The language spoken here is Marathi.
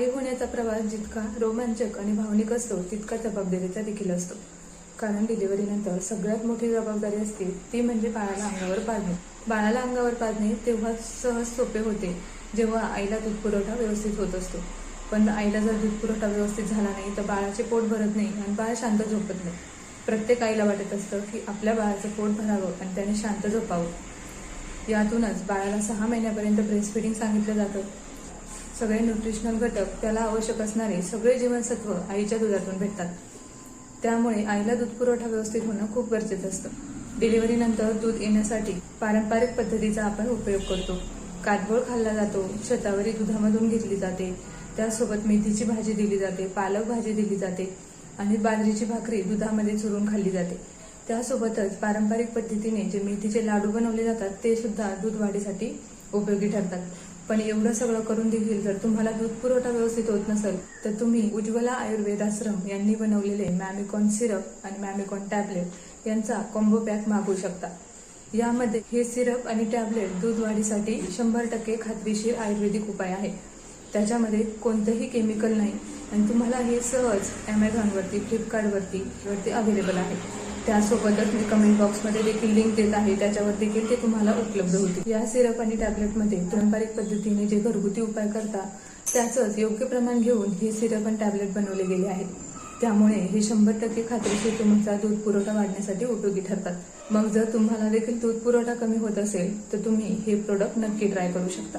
आई होण्याचा प्रवास जितका रोमांचक आणि भावनिक असतो तितका जबाबदारीचा देखील असतो. कारण डिलिव्हरीनंतर सगळ्यात मोठी जबाबदारी असते ती म्हणजे बाळाला अंगावर पाडणे. बाळाला अंगावर पाडणे तेव्हा सहज सोपे होते जेव्हा आईला दूध पुरवठा व्यवस्थित होत असतो. पण आईला जर दूध पुरवठा व्यवस्थित झाला नाही तर बाळाचे पोट भरत नाही आणि बाळ शांत झोपत नाही. प्रत्येक आईला वाटत असतं की आपल्या बाळाचं पोट भरावं आणि त्याने शांत झोपावं. यातूनच बाळाला सहा महिन्यापर्यंत ब्रेस्ट फिडिंग सांगितलं जातं. सगळे न्यूट्रिशनल घटक त्याला आवश्यक असणारे सगळे जीवनसत्व आईच्या दुधातून भेटतात. त्यामुळे आईला दूध पुरवठा व्यवस्थित होणं खूप गरजेचं असतं. डिलिव्हरीनंतर दूध येण्यासाठी पारंपरिक पद्धतीचा आपण उपयोग करतो. काटबोळ खाल्ला जातो शतावरी दुधामधून घेतली जाते. त्यासोबत मेथीची भाजी दिली जाते पालक भाजी दिली जाते आणि बाजरीची भाकरी दुधामध्ये चुरून खाल्ली जाते. त्यासोबतच पारंपरिक पद्धतीने जे मेथीचे लाडू बनवले जातात ते सुद्धा दूध वाढीसाठी उपयोगी ठरतात. पण एवढं सगळं करून देखील जर तुम्हाला दूध पुरवठा व्यवस्थित होत नसेल तर तुम्ही उज्ज्वला आयुर्वेद आश्रम यांनी बनवलेले मॅमिकॉन सिरप आणि मॅमिकॉन टॅबलेट यांचा कॉम्बो पॅक मागवू शकता. यामध्ये हे सिरप आणि टॅबलेट दूध वाढीसाठी शंभर टक्के खात्रीशीर आयुर्वेदिक उपाय आहे त्याच्यामध्ये कोणतंही केमिकल नाही आणि तुम्हाला हे सहज ॲमेझॉनवरती फ्लिपकार्टवरती वरती अवेलेबल आहे. त्यासोबतच मी कमेंट बॉक्समध्ये देखील लिंक देत आहे. त्याच्यावर देखील ते तुम्हाला उपलब्ध होतील. या सिरप आणि टॅबलेटमध्ये पारंपरिक पद्धतीने जे घरगुती उपाय करता त्याचंच योग्य प्रमाण घेऊन हे सिरप आणि टॅबलेट बनवले गेले आहेत. त्यामुळे हे शंभर टक्के खात्रीशीर तुमचा दूध पुरवठा वाढण्यासाठी उपयोगी ठरतात. मग जर तुम्हाला देखील दूध पुरवठा कमी होत असेल तर तुम्ही हे प्रोडक्ट नक्की ट्राय करू शकता.